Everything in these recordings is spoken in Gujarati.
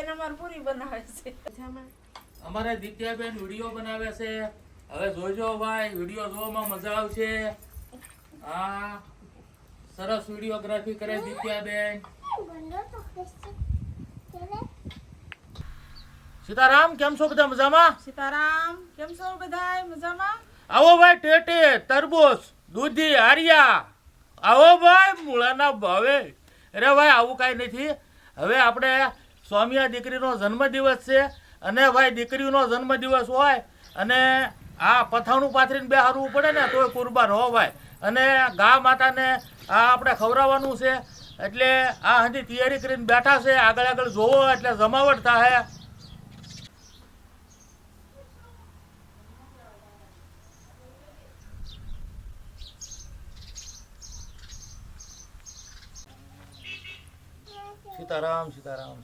દિત્યાબેન અમાર પૂરી બનાવે છે. અમારે દિત્યાબેન વીડિયો બનાવે છે. હવે જોજો ભાઈ વીડિયો જોવામાં મજા આવશે. હા સરસ વિડીયોગ્રાફી કરે દિત્યાબેન. સીતારામ કેમ છો બધા મજામાં? સીતારામ કેમ છો બધા મજામાં? આવો ભાઈ ટેટે તરબૂચ દૂધી આર્યા. આવો ભાઈ મૂળાના ભાવે. અરે ભાઈ આવું કાંઈ નથી. હવે આપણે સ્વામિયા દીકરીનો જન્મદિવસ છે અને ભાઈ દીકરીનો જન્મદિવસ હોય અને આ પથાણું પાથરીને બે હારવું પડે ને તોય કુરબાન હો ભાઈ. અને ગા માતાને આ આપણે ખવડાવવાનું છે એટલે આ હજી તૈયારી કરીને બેઠા છે, આગળ આગળ જોવો એટલે જમાવટ થાય સીતારામ સીતારામ.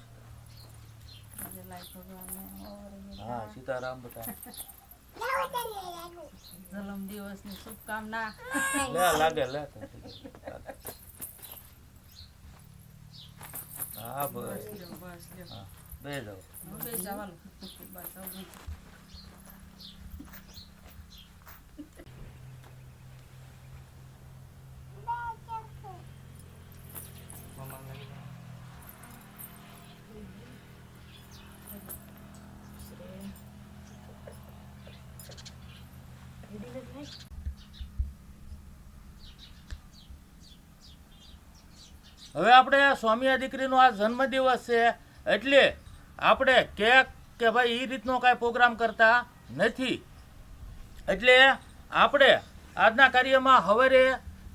હા સીતારામ જલમ જન્મ દિવસની શુભકામના. લે લાગે લે. હા બસ. બે જાઓ. હવે જવાનું. બસ હવે. આપણે સ્વામી આ દીકરીનો આ જન્મદિવસ છે, એટલે આપણે કેક કે ભાઈ એ રીતનો કાંઈ પ્રોગ્રામ કરતા નથી એટલે આપણે આજના કાર્યમાં હવારે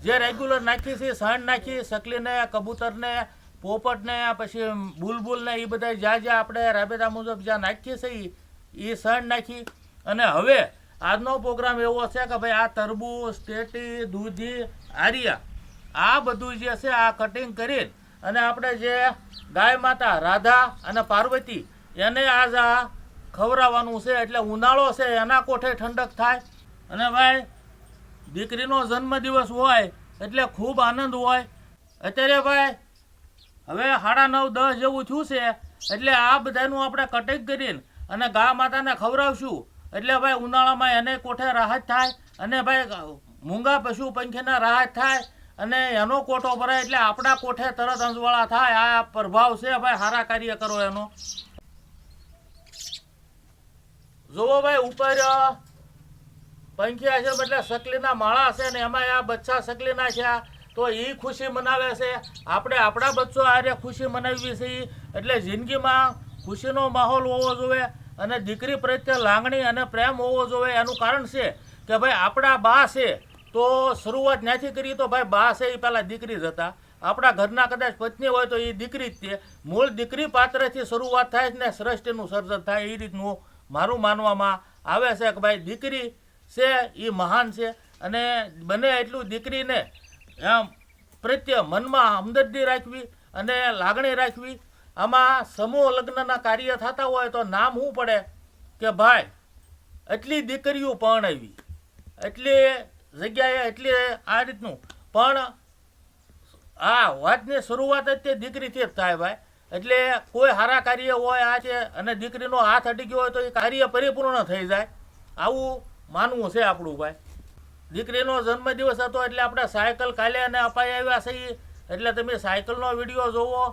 જે રેગ્યુલર નાખીએ છીએ સાંડ નાખી સકલીને કબૂતરને, પોપટને, પછી બુલબુલને એ બધા જ્યાં જ્યાં આપણે રાબેતા મુજબ જ્યાં નાખીએ છીએ એ સાંડ નાખી અને હવે આજનો પ્રોગ્રામ એવો છે કે ભાઈ આ તરબૂચ, ટેટી, દૂધી, આર્યા આ બધું જે છે, આ કટિંગ કરી અને આપણે જે ગાય માતા રાધા અને પાર્વતી, એને આજ આ ખવડાવવાનું છે, એટલે ઉનાળો છે, એના કોઠે ઠંડક થાય. અને ભાઈ, દીકરીનો જન્મદિવસ હોય, એટલે ખૂબ આનંદ હોય. અત્યારે ભાઈ, હવે સાડા નવ, દસ જેવું થયું છે, એટલે આ બધાનું આપણે કટિંગ કરીને અને ગા માતાને ખવડાવશું. એટલે ભાઈ, ઉનાળામાં એને કોઠે રાહત થાય અને ભાઈ, મૂંગા પશુ પંખીને રાહત થાય. અને એનો કોઠો ભરાય એટલે આપણા કોઠે તરત અંજવાળા થાય. આ પ્રભાવ છે ભાઈ સારા કાર્ય કરો એનો. જોવો ભાઈ, ઉપર પંખી છે એટલે સકલીના માળા છે ને એમાં આ બચ્ચા સકલીના છે. તો એ ખુશી મનાવે છે. આપણે આપણા બચ્ચો આરે ખુશી મનાવવી છે એટલે જિંદગીમાં ખુશીનો માહોલ હોવો જોઈએ અને દીકરી પ્રત્યે લાગણી અને પ્રેમ હોવો જોઈએ. એનું કારણ છે કે ભાઈ, આપણા બા છે. તો શરૂઆત ત્યાંથી કરી તો ભાઈ બા છે એ પહેલાં દીકરી જ હતા. આપણા ઘરના કદાચ પત્ની હોય તો એ દીકરી જ છે. મૂળ દીકરી પાત્રથી શરૂઆત થાય ને સૃષ્ટિનું સર્જન થાય એ રીતનું મારું માનવામાં આવે છે કે ભાઈ દીકરી છે એ મહાન છે અને બને એટલું દીકરીને એમ પ્રત્યે મનમાં હમદર્દી રાખવી અને લાગણી રાખવી. આમાં સમૂહ લગ્નના કાર્ય થતા હોય તો નામ શું પડે કે ભાઈ, એટલી દીકરીઓ પરણાવી, એટલી જગ્યાએ એટલી આ રીતનું. પણ આ વાતની શરૂઆત જ તે દીકરીથી જ થાય ભાઈ. એટલે કોઈ સારા કાર્ય હોય આ છે અને દીકરીનો હાથ અટી ગયો હોય તો એ કાર્ય પરિપૂર્ણ થઈ જાય. આવું માનવું છે આપણું ભાઈ. દીકરીનો જન્મદિવસ હતો એટલે આપણે સાયકલ કાલે અને અપાઈ આવ્યા છીએ એટલે તમે સાયકલનો વીડિયો જોવો.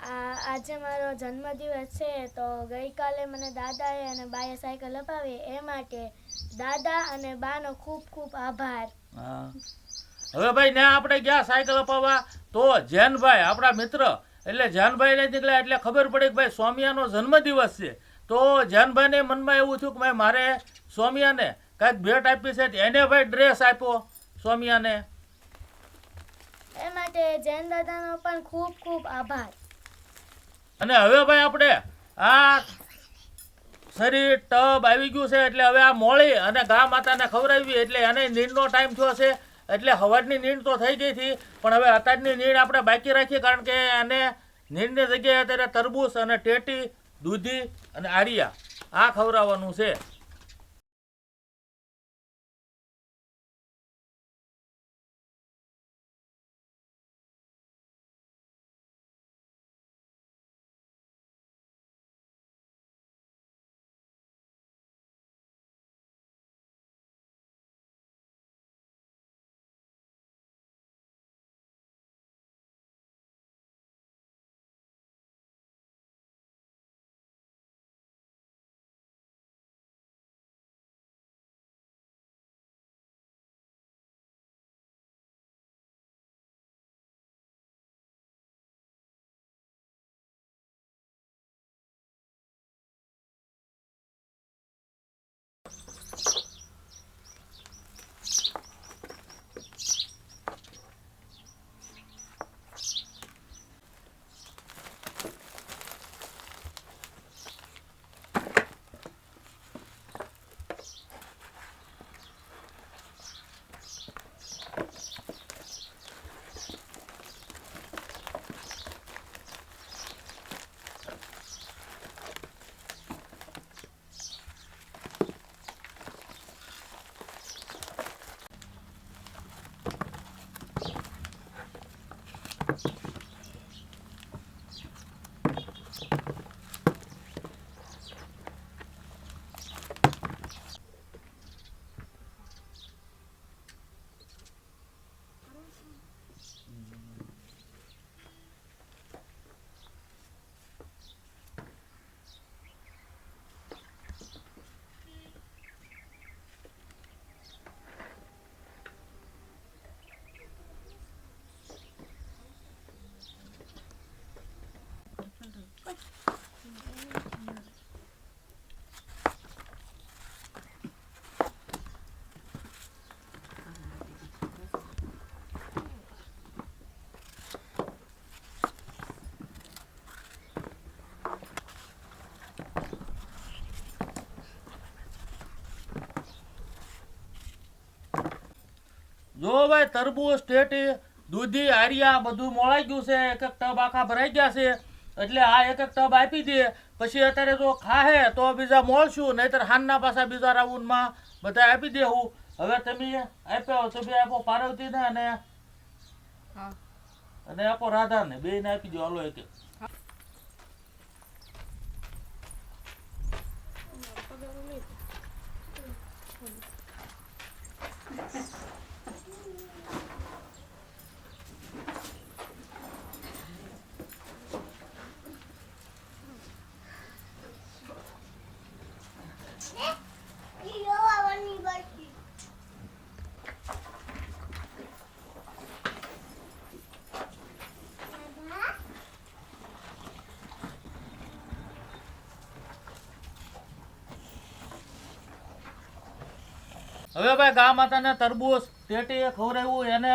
આજે મારો જન્મદિવસ છે તો ગઈકાલે મને દાદાએ અને બાએ સાયકલ અપાવી એ માટે દાદા અને બાનો ખૂબ ખૂબ આભાર. હવે ભાઈ ને આપણે ગયા સાયકલ અપાવવા? તો જૈનભાઈ આપણા મિત્ર. એટલે જૈનભાઈને નીકળ્યા એટલે ખબર પડી કે ભાઈ સ્વામિયાનો જન્મદિવસ છે. તો જૈનભાઈને મનમાં એવું થયું કે ભાઈ મારે સ્વામિયાને કાંઈક ભેટ આપી છે એને ભાઈ ડ્રેસ આપ્યો સ્વામિયાને. એ માટે જૈન દાદાનો પણ ખૂબ ખૂબ આભાર. અને હવે ભાઈ આપણે આ શરીર ટબ આવી ગયું છે એટલે હવે આ મોળી અને ગા માતાને ખવડાવી એટલે એને નીંદનો ટાઈમ થયો છે. એટલે હવારની નીંદ તો થઈ ગઈ હતી, પણ હવે અત્યારની નીંદ આપણે બાકી રાખીએ કારણ કે એને નીંદની જગ્યાએ અત્યારે તરબૂચ અને ટેટી, દૂધી અને આરિયા આ ખવડાવવાનું છે. જો ભાઈ તરબૂચ ટેટી દૂધી આરિયા બધું મોળાઈ ગયું છે. એક એક ટબ આખા ભરાઈ ગયા છે. એટલે આ એક એક ટબ આપી દે. પછી અત્યારે જો ખાહે તો બીજા મોળશું. નહીતર હાનના પાછા બીજા રાઉન્ડમાં બધા આપી દેવું હવે તમે આપ્યો તમે આપો પાર્વતીને અને હા. અને આપો રાધાને. ને આપી દો હાલો એક એક. હવે ભાઈ ગા માતાને તરબૂચ એ ખવડાવ્યું એને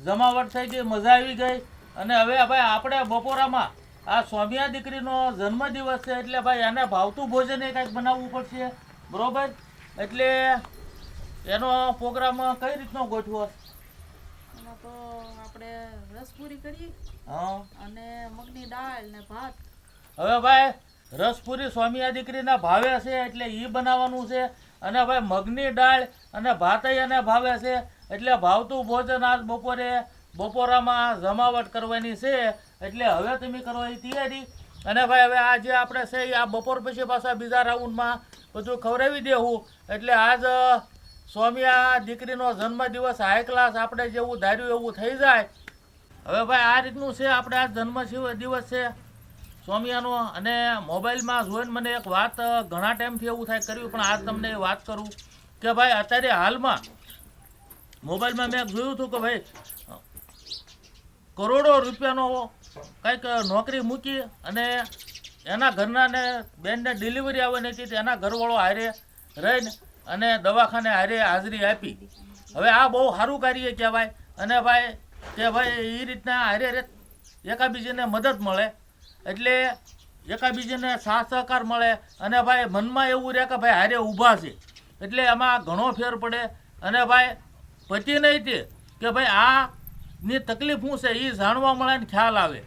જમાવટ થઈ ગઈ મજા આવી ગઈ. અને હવે ભાઈ આપણે બપોરામાં આ સ્વામિયા દીકરીનો જન્મદિવસ છે એટલે ભાઈ એને ભાવતું ભોજન એ કંઈક બનાવવું પડશે. બરાબર? એટલે એનો પ્રોગ્રામ કઈ રીતનો ગોઠવો તો આપણે રસપૂરી કરીએ. હા. અને મગની દાળ ને ભાત. હવે ભાઈ રસપુરી સ્વામિયા દીકરીના ભાવે છે એટલે એ બનાવવાનું છે. અને ભાઈ મગની દાળ અને ભાતય એને ભાવે છે. એટલે ભાવતું ભોજન આજ બપોરે બપોરામાં જમાવટ કરવાની છે. એટલે હવે તમે કરો એ તૈયારી. અને ભાઈ, હવે આ જે આપણે છે આ બપોર પછી પાછા બીજા રાઉન્ડમાં બધું ખવડાવી દેવું. એટલે આજ સ્વામી સ્વામિયા દીકરીનો જન્મદિવસ હાઈ ક્લાસ આપણે જેવું ધાર્યું એવું થઈ જાય. હવે ભાઈ, આ રીતનું છે આપણે આ જન્મ દિવસ છે. સ્વામિયાનો અને મોબાઈલમાં જોઈને મને એક વાત ઘણા ટાઈમથી એવું થાય કર્યું, પણ આજ તમને એ વાત કરું કે ભાઈ અત્યારે હાલમાં મોબાઈલમાં મેં જોયું હતું કે ભાઈ, કરોડો રૂપિયાનો કંઈક નોકરી મૂકી અને એના ઘરનાને બેનને ડિલિવરી આવે તો એના ઘરવાળો હારે રહીને અને દવાખાને હારે હાજરી આપી. હવે આ બહુ સારું કાર્ય કહેવાય અને ભાઈ, કે ભાઈ એ રીતના હારે એકાબીજીને મદદ મળે. એટલે એકાબીજીને સાથ સહકાર મળે અને ભાઈ મનમાં એવું રહે કે ભાઈ હારે ઊભા છે. એટલે એમાં ઘણો ફેર પડે અને ભાઈ પતિ નહીં તે કે ભાઈ આ ની તકલીફ શું છે એ જાણવા મળે ને ખ્યાલ આવે.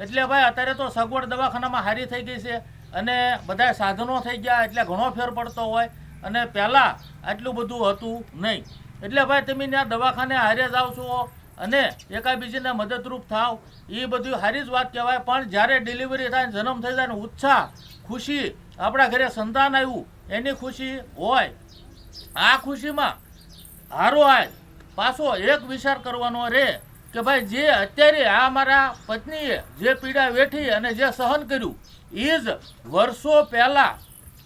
એટલે ભાઈ અત્યારે તો સગવડ દવાખાનામાં હારી થઈ ગઈ છે અને બધા સાધનો થઈ ગયા એટલે ઘણો ફેર પડતો હોય અને પહેલાં આટલું બધું હતું નહીં. એટલે ભાઈ તમે ત્યાં દવાખાને હારે જાઓ છો અને એકાબીજીને મદદરૂપ થાવ. એ બધું સારી જ વાત કહેવાય. પણ જ્યારે ડિલિવરી થાય જન્મ થઈ જાય ઉત્સાહ, ખુશી, આપણા ઘરે સંતાન આવ્યું, એની ખુશી હોય. આ ખુશીમાં હારો આય. પાછો એક વિચાર કરવાનો રે કે ભાઈ, જે અત્યારે આ મારા પત્નીએ જે પીડા વેઠી અને જે સહન કર્યું એ જ વર્ષો પહેલાં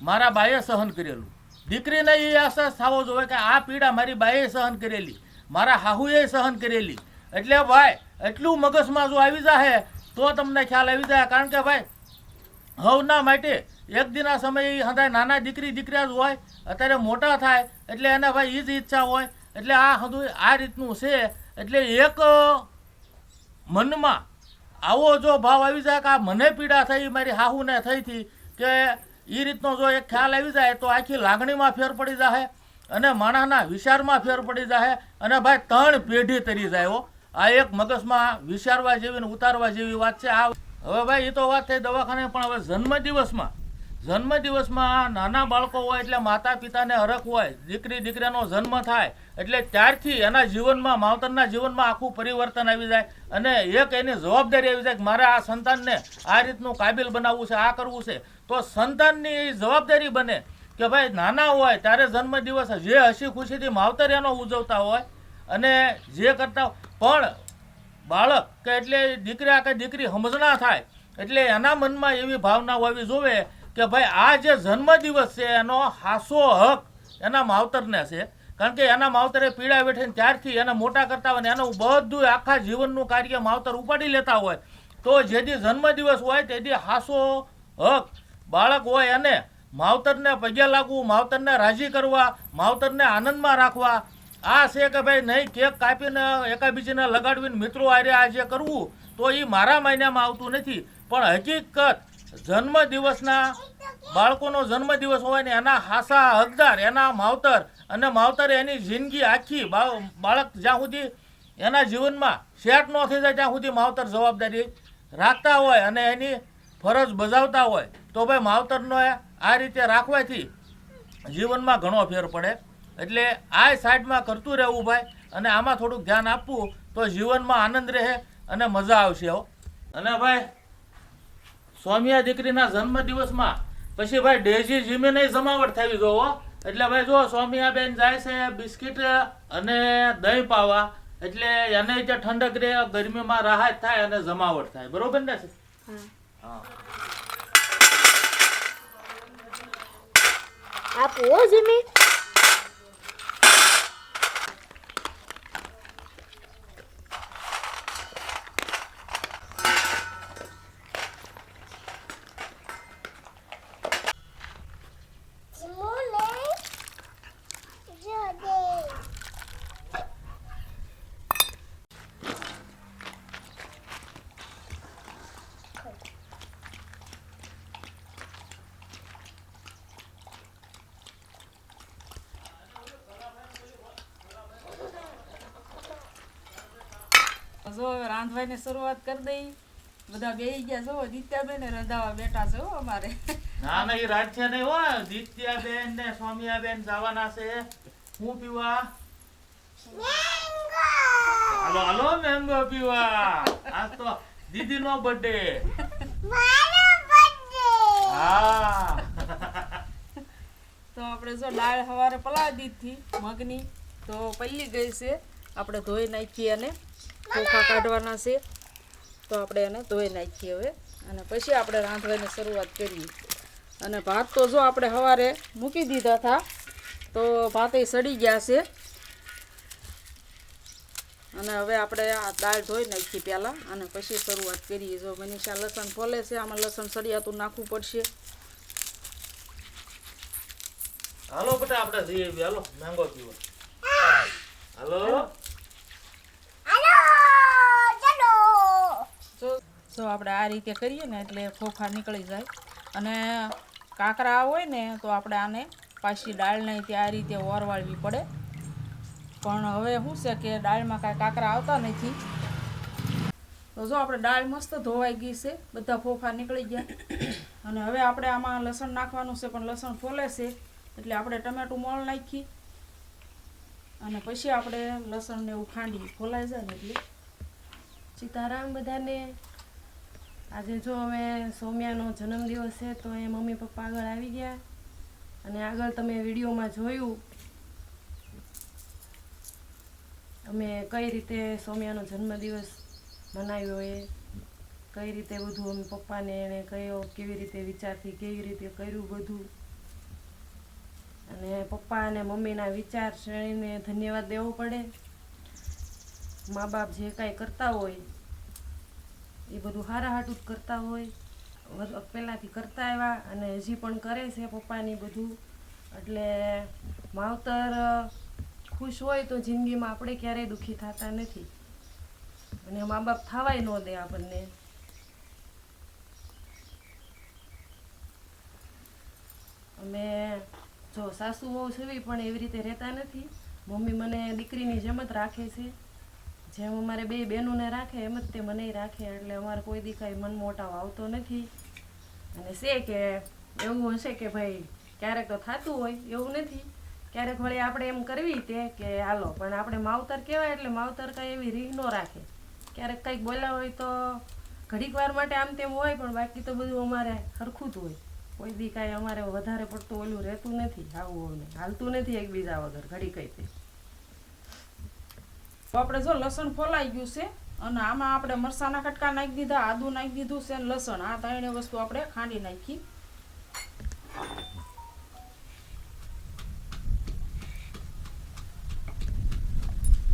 મારા બાએ સહન કરેલું. દીકરીને એ અહેસાસ થવો જોઈએ કે આ પીડા મારી બાએ સહન કરેલી. મારા હાહુએ સહન કરેલી. એટલે ભાઈ, એટલું મગજમાં જો આવી જાય તો તમને ખ્યાલ આવી જાય. કારણ કે ભાઈ, હવના માટે એક દિના સમયે હદાય નાના દીકરી, દીકરા જ હોય, અત્યારે મોટા થાય, એટલે એને ભાઈ એ જ ઈચ્છા હોય. એટલે આ હંધું આ રીતનું છે. એટલે એક મનમાં આવો જો ભાવ આવી જાય કે આ મને પીડા થઈ, મારી હાહુને થઈ હતી કે એ રીતનો જો એક ખ્યાલ આવી જાય, તો આખી લાગણીમાં ફેર પડી જાય અને માણસના વિચારમાં ફેર પડી જાય અને ભાઈ ત્રણ પેઢી તરી જાય હો. આ એક મગજમાં વિચારવા જેવી ઉતારવા જેવી વાત છે. આ હવે ભાઈ એ તો વાત થઈ દવાખાને, પણ હવે જન્મદિવસમાં જન્મદિવસમાં નાના બાળકો હોય એટલે માતા પિતાને હરખ હોય, દીકરી, દીકરાનો જન્મ થાય, એટલે ત્યારથી એના જીવનમાં, માવતરના જીવનમાં આખું પરિવર્તન આવી જાય અને એક એની જવાબદારી આવી જાય કે મારે આ સંતાનને આ રીતનું કાબિલ બનાવવું છે, આ કરવું છે. તો સંતાનની જવાબદારી બને. કે ભાઈ, નાના હોય ત્યારે જન્મદિવસ જે હસી ખુશીથી માવતર એનો ઉજવતા હોય અને જે કરતા પણ બાળક કે એટલે દીકરા કે દીકરી સમજણા થાય. એટલે એના મનમાં એવી ભાવના હોવી જોવે કે ભાઈ, આ જે જન્મદિવસ છે, એનો હાસો હક એના માવતરને છે. કારણ કે એના માવતરે પીડા વેઠીને ત્યારથી એને મોટા કરતા હોય ને એનું બધું આખા જીવનનું કાર્ય માવતર ઉપાડી લેતા હોય. તો જેથી જન્મદિવસ હોય, તેથી હાસો હક બાળક હોય એને માવતરને પગે લાગવું, માવતરને રાજી કરવા, માવતરને આનંદમાં રાખવા. આ છે કે ભાઈ નહીં, કેક કાપીને એકાબીજીને લગાડવીને મિત્રો આરે આ જે કરવું, તો એ મારા મહિનામાં આવતું નથી. પણ હકીકત જન્મદિવસના બાળકોનો જન્મદિવસ હોય ને એના હાસા હકદાર, એના માવતર, અને માવતરે એની જિંદગી આખી બાળક જ્યાં સુધી એના જીવનમાં સેટ ન થઈ જાય ત્યાં સુધી માવતર જવાબદારી રાખતા હોય અને એની ફરજ બજાવતા હોય. તો ભાઈ માવતરનો આ રીતે રાખવાથી જીવનમાં ઘણો ફેર પડે. એટલે આ સાઈડમાં કરતું રહેવું ભાઈ અને આમાં થોડુંક ધ્યાન આપવું તો જીવનમાં આનંદ રહે અને મજા આવશે હો. અને ભાઈ સ્વામિયા દીકરીના જન્મદિવસમાં પછી ભાઈ ડેઝી જીમીને જમાવટ થવી જોવો. હો એટલે ભાઈ જો સ્વામિયા બેન જાય છે બિસ્કિટ અને દહીં પાવા. એટલે એને જે ઠંડક રહે ગરમીમાં રાહત થાય અને જમાવટ થાય. બરોબર ને હા. આપો હો જીમી જો હવે રાંધવાની શરૂઆત કરી દઈ. બધા બેહી ગયા છો. દિત્યાબેન રંધાવા બેઠા છે અમારે. ના ના એ રાજ્ય નહીં હો. દિત્યા બેન ને સ્વામિયા બેન જવાના છે. હું પીવા? હાલો હાલો મેંગો પીવા. આજ તો દીદી નો બર્થડે હા તો આપણે જો દાળ સવારે પલાળી દીધી મગની. તો પલ્લી ગઈ છે. આપણે ધોઈ નાખીએ અને ચોખા કાઢવાના છે. તો આપણે એને ધોઈ નાખીએ હવે. અને પછી આપણે રાંધવાની શરૂઆત કરીએ. અને ભાત તો જો આપણે સવારે મૂકી દીધા હતા, તો ભાત એ સડી ગયા છે. અને હવે આપણે આ દાળ ધોઈ નાખીએ પહેલાં. અને પછી શરૂઆત કરીએ. જો મનીષા લસણ ફોલે છે, આમાં લસણ સળિયાતું નાખવું પડશે. હાલો બેટા, આપણે જઈએ હાલો, મેંગો પીવો. હાલો. જો આપણે આ રીતે કરીએ ને એટલે ફોફા નીકળી જાય. અને કાંકરા હોય ને તો આપણે આને પાછી દાળ નહીં તે આ રીતે ઓરવાળવી પડે. પણ હવે શું છે કે દાળમાં કાંઈ કાંકરા આવતા નથી. તો જો આપણે દાળ મસ્ત ધોવાઈ ગઈ છે, બધા ફોફા નીકળી ગયા. અને હવે આપણે આમાં લસણ નાખવાનું છે, પણ લસણ ફોલે છે, એટલે આપણે ટમેટું મોળ નાખી. અને પછી આપણે લસણને એવું ખાંડી, ફોલાઈ જાય ને એટલે. સીતારામ બધાને. આજે જો અમે સૌમ્યાનો જન્મદિવસ છે, તો એ મમ્મી પપ્પા આગળ આવી ગયા. અને આગળ તમે વિડીયોમાં જોયું અમે કઈ રીતે સૌમ્યાનો જન્મદિવસ મનાવ્યો એ, કઈ રીતે બધું અમે પપ્પાને એને કયો, કેવી રીતે વિચારથી કેવી રીતે કર્યું બધું. અને પપ્પા અને મમ્મીના વિચાર શ્રેણીને ધન્યવાદ દેવો પડે. મા બાપ જે કાંઈ કરતા હોય એ બધું હારા હાટું જ કરતા હોય. પહેલાંથી કરતા આવ્યા અને હજી પણ કરે છે પપ્પાની બધું. એટલે માવતર ખુશ હોય તો જિંદગીમાં આપણે ક્યારેય દુઃખી થતા નથી. અને મા બાપ થવાય ન દે આપણને. અમે, જો સાસુ બહુ છવી પણ એવી રીતે રહેતા નથી. મમ્મી મને દીકરીની જેમ જ રાખે છે. જેમ અમારે બે બહેનોને રાખે, એમ જ તે મને રાખે. એટલે અમારે કોઈ દી મન મોટાવ આવતો નથી. અને છે કે, એવું હશે કે ભાઈ, ક્યારેક તો થતું હોય, એવું નથી. ક્યારેક વળી આપણે એમ કરવી તે કે, હાલો, પણ આપણે માવતર કહેવાય એટલે માવતર કાંઈ એવી રીહ ન રાખે. ક્યારેક કંઈક બોલ્યા હોય તો ઘડીક વાર માટે આમ તેમ હોય, પણ બાકી તો બધું અમારે સરખું જ હોય. કોઈ દી કાંઈ અમારે વધારે પડતું ઓલું રહેતું નથી, આવું હાલતું નથી એકબીજા વગર ઘડી કઈ. તે આપણે જો લસણ ફોલાઈ ગયું છે, અને આમાં આપણે મરસાના કટકા નાખી દીધા, આદુ નાખી દીધું છે, અને લસણ. આ ત્રણે વસ્તુ આપણે ખાંડી નાખી.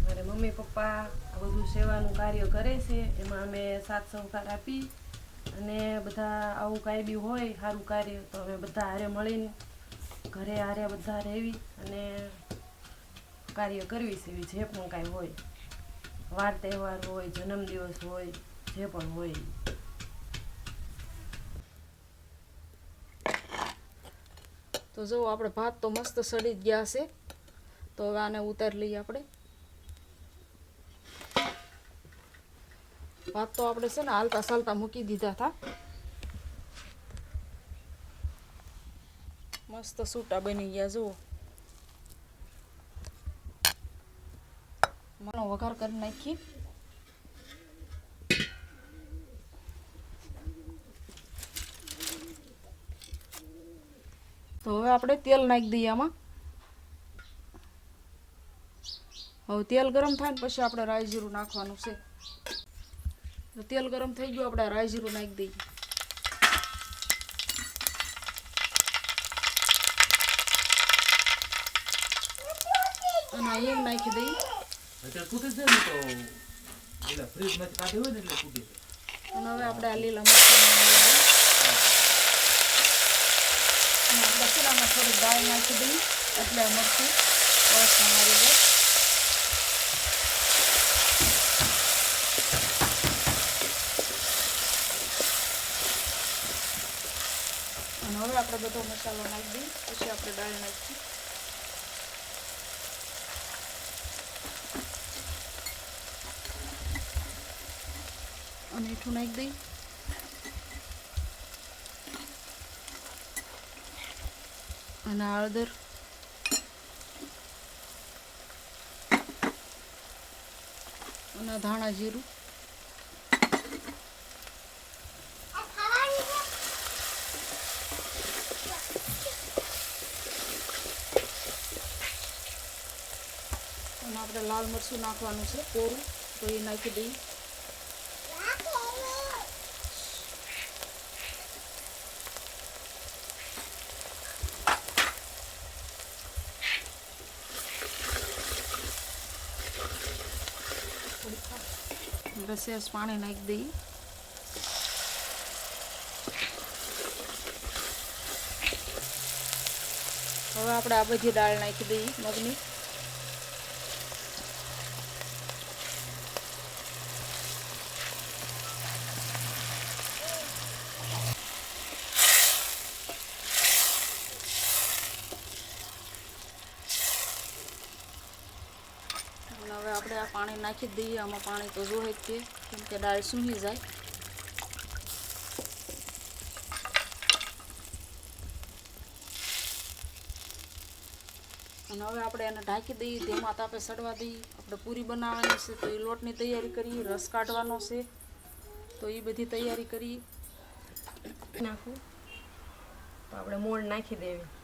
મારે મમ્મી પપ્પા બધું સેવાનું કાર્ય કરે છે, એમાં અમે સાથ સહકાર આપી, અને બધા આવું કાંઈ બી હોય, સારું કાર્ય, તો અમે બધા હારે મળીને ઘરે હારે બધા રહેવી, અને કાર્ય કરવી છે જે પણ કાંઈ હોય. વાર તહેવાર હોય, જન્મદિવસ હોય, જે પણ હોય. તો જુઓ આપણે ભાત તો મસ્ત સડી જ ગયા છે. તો હવે આને ઉતારી લઈએ આપણે. ભાત તો આપણે છે ને હાલતા ચાલતા મૂકી દીધા હતા. મસ્ત સૂટા બની ગયા, જુઓ. માનો વઘાર કરી નાખી. તો હવે આપણે તેલ નાખી દઈએ આમાં. હવે તેલ ગરમ થાય ને પછી આપણે રાઈ જીરું નાખવાનું છે. તેલ ગરમ થઈ ગયું, આપણે રાઈ જીરું નાખી દઈએ. અને હિંગ નાખી દઈએ. એટલે તૂટી જાય ને તો, એટલે ફ્રીજમાંથી કાઢી હોય ને એટલે તૂટી જાય અને હવે આપણે આ લીલા મરચાં આપણે ચૂલામાં દાળ નાખી દઈએ, એટલે મરચું રસમાં મારી જાય અને હવે આપણે બધો મસાલો નાખી દઈએ, પછી આપણે દાળ નાખીએ અને મીઠું નાખી દઈ. અને હળદર. અને ધાણા જીરું. આપણે લાલ મરચું નાખવાનું છે, કોરું, તો એ નાખી દઈએ. સેજ પાણી નાખી દઈએ. હવે આપણે આ બધી દાળ નાખી દઈએ મગની અને હવે આપણે આ પાણી નાખી દઈએ, આમાં પાણી તો જોઈએ જ છે, કેમ કે દાળ સૂંઘી જાય. અને હવે આપણે એને ઢાંકી દઈએ, તેમાં તાપે સડવા દઈએ. આપણે પૂરી બનાવવાની છે, તો એ લોટની તૈયારી કરીએ, રસ કાઢવાનો છે, તો એ બધી તૈયારી કરીએ. નાખું. તો આપણે મોણ નાખી દેવી.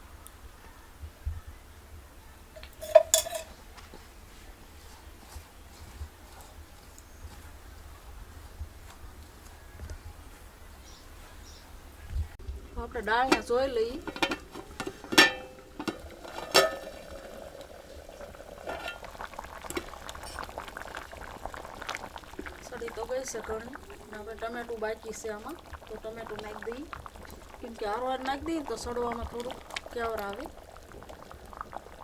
આપણે દાળને જોઈ લઈ સડી તો ગઈ છે ઘણી હવે ટમેટું બાકી છે આમાં તો ટમેટું નાખી દઈએ કેમ કે હારવાર નાખી દઈએ તો સડવામાં થોડું કેવર આવે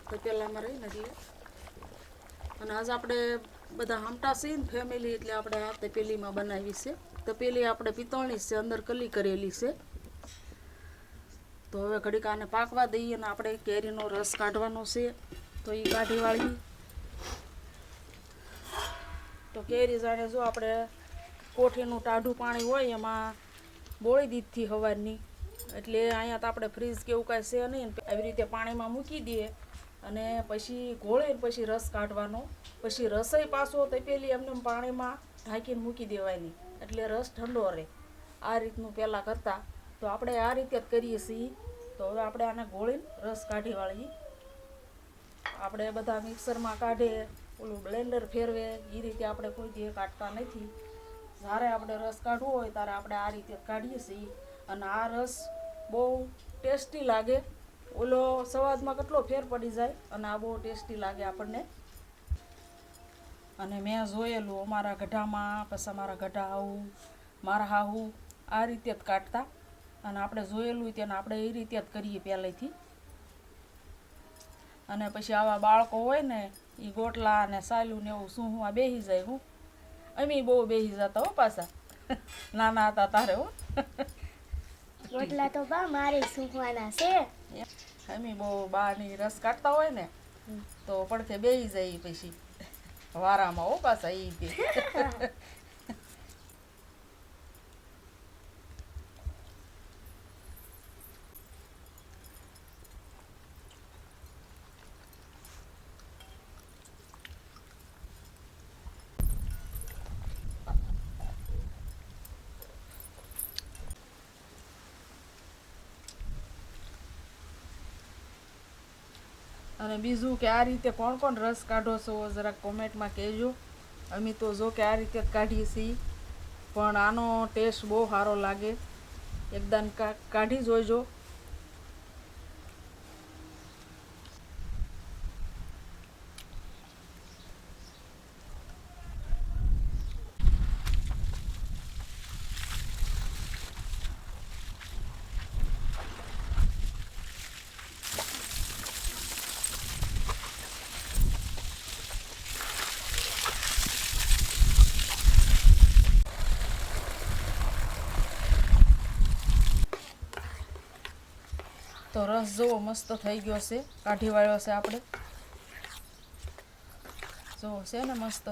તો પહેલાંમાં રહીને એટલે અને આજ આપણે બધા હમટા છે ને ફેમિલી એટલે આપણે આ તપેલીમાં બનાવી છે તપેલી આપણે પિત્તળની છે અંદર કલી કરેલી છે તો હવે ઘડીક આને પાકવા દઈએ અને આપણે કેરીનો રસ કાઢવાનો છે. તો એ કાઢી વાળી તો કેરી જાણે જો આપણે કોઠીનું ટાઢું પાણી હોય એમાં બોળી દીધી હવારની. એટલે અહીંયા તો આપણે ફ્રીજ કે એવું કાંઈ છે નહીં આવી રીતે પાણીમાં મૂકી દઈએ અને પછી ઘોળે પછી રસ કાઢવાનો. પછી રસોઈ પાછો તપેલી એમને પાણીમાં ઢાંકીને મૂકી દેવાની. એટલે રસ ઠંડો રહે. આ રીતનું પહેલાં કરતાં. તો આપણે આ રીતે જ કરીએ છીએ. તો હવે આપણે આને ગોળીને રસ કાઢી વાળીએ. આપણે બધા મિક્સરમાં કાઢે, ઓલું બ્લેન્ડર ફેરવે એ રીતે આપણે કોઈ દી કાઢતા નથી. જ્યારે આપણે રસ કાઢવો હોય ત્યારે આપણે આ રીતે જ કાઢીએ છીએ. અને આ રસ બહુ ટેસ્ટી લાગે. ઓલો સ્વાદમાં કેટલો ફેર પડી જાય, અને આ બહુ ટેસ્ટી લાગે આપણને. અને મેં જોયેલું, અમારા ગઢામાં, પછી અમારા ગઢા આવું, મારા હાહુ આ રીતે જ કાઢતા. અને આપણે જોયેલું તેને આપણે એ રીતે જ કરીએ પહેલેથી. અને પછી આવા બાળકો હોય ને એ ગોટલા અને સાલું ને એવું શું હું આ બેસી જાય હું. અમે બહુ બેસી જતા હો પાછા. નાના હતા તારે હો. ગોટલા તો બા મારે સૂકવાના છે. અમે બહુ બાની રસ કાઢતા હોય ને તો પડખે બેસી જાય પછી. વારામાં હો પાછા ઈ અને બીજું કે આ રીતે કોણ કોણ રસ કાઢો છો, જરાક કોમેન્ટમાં કહેજો. અમે તો જો કે આ રીતે જ કાઢીએ છીએ. પણ આનો ટેસ્ટ બહુ સારો લાગે. એકદમ કાઢી જોઈજો રસ જુઓ મસ્ત થઈ ગયો છે. કાઢી વાળ્યો છે આપણે. જુઓ છે ને મસ્ત.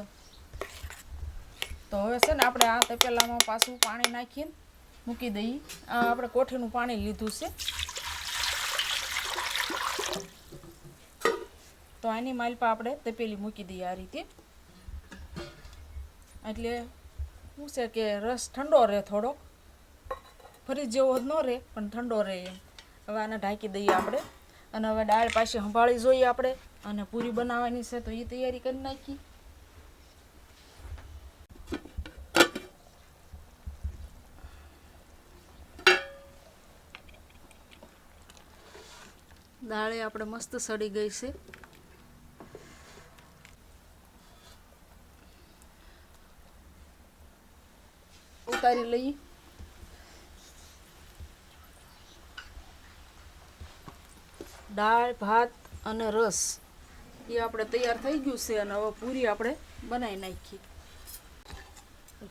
તો હવે છે ને આપણે આ તપેલામાં પાછું પાણી નાખીને મૂકી દઈએ. આ આપણે કોઠીનું પાણી લીધું છે. તો આની માલપા આપણે તપેલી મૂકી દઈએ આ રીતે. એટલે શું છે કે રસ ઠંડો રહે થોડોક. ફરી જેવો ન રહે, પણ ઠંડો રહે એમ. હવે આને ઢાંકી દઈએ આપણે. અને હવે દાળ પાછી સંભાળી જોઈએ આપણે. અને પૂરી બનાવવાની છે તો એ તૈયારી કરી નાખી. દાળે આપણે મસ્ત સડી ગઈ છે. ઉતારી લઈએ. દાળ, ભાત અને રસ. એ આપણે તૈયાર થઈ ગયું છે અને હવે પૂરી આપણે બનાવી નાખી.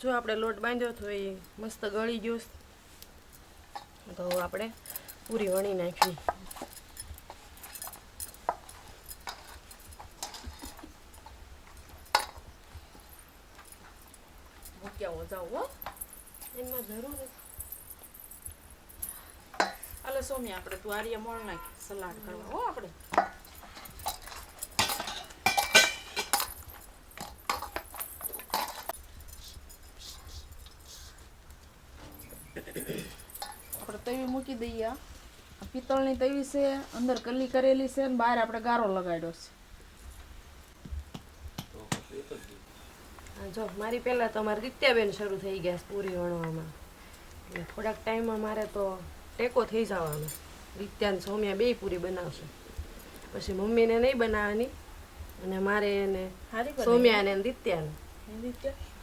જો આપણે લોટ બાંધ્યો તો એ મસ્ત ગળી ગયો. તો આપણે પૂરી વણી નાખી. મૂક્યા જાવ એમાં જરૂર હાલે સોમી આપણે તું આર્ય મોણ નાખી સલાડ કરવા. હો આપણે. આપણે તવી મૂકી દઈએ. પિત્તળની તવી છે અંદર કલી કરેલી છે અને બહાર આપણે ગારો લગાડ્યો છે. જો મારી પહેલાં તો અમારે રીત્યાબેન શરૂ થઈ ગયા છે પૂરી વણવામાં. એટલે થોડાક ટાઈમમાં મારે તો ટેકો થઈ જવાનો. રીત્યાને સૌમ્યા બેય પૂરી બનાવશે. પછી મમ્મીને નહીં બનાવવાની અને મારે એને સૌમ્યા ને દિત્યાને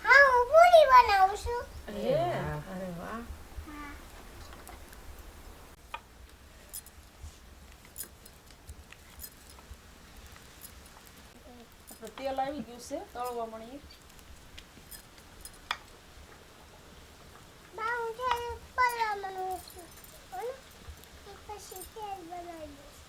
હા હું પૂરી બનાવું છું હે. અરે વાહ. આપણે તેલ આવી ગયું છે તળવા બા હું છું હો ને? પછી તેલ બનાવી દઈશ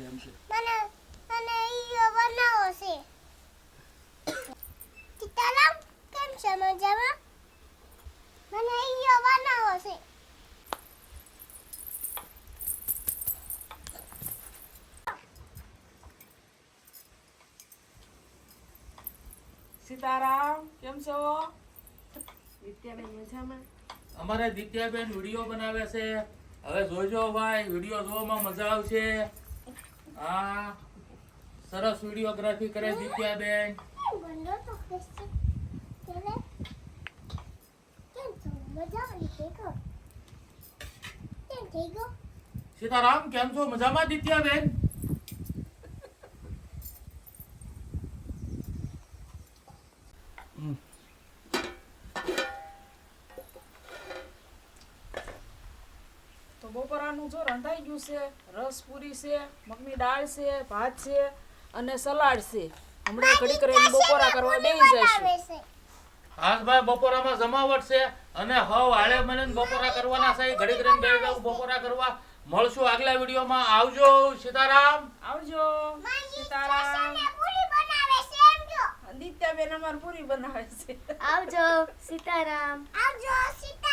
શું તમને બો- મને મને ઈયો બનાવો છે સીતારામ કેમ છે મજામાં? મને ઈયો બનાવો છે સીતારામ કેમ છો? દિત્યાબેન મજામાં? અમારે દિત્યાબેન વીડિયો બનાવે છે. હવે જોજો ભાઈ વીડિયો જોવામાં મજા આવશે. હા સરસ વિડીયોગ્રાફી કરે દીપ્યા ગયો સીતારામ કેમ છો? મજામાં દિત્યાબેન તો જો છે રસ પૂરી છે મગની દાળ છે ભાત છે અને સલાડ છે. હમણાં ઘડી કરીને બપોરા કરવા બેસી જઈશું. હાસભાઈ બપોરામાં જમાવટ છે અને હવ હાળે મને બપોરા કરવાના છે. ઘડી કરીને બે જાવ બપોરા કરવા. મળશું આગલા વિડીયોમાં. આવજો સીતારામ. આવજો સીતારામ. પૂરી બેન છે દિત્યાબેન અમાર પૂરી બનાવે છે. આવજો સીતારામ. આવજો સીતારામ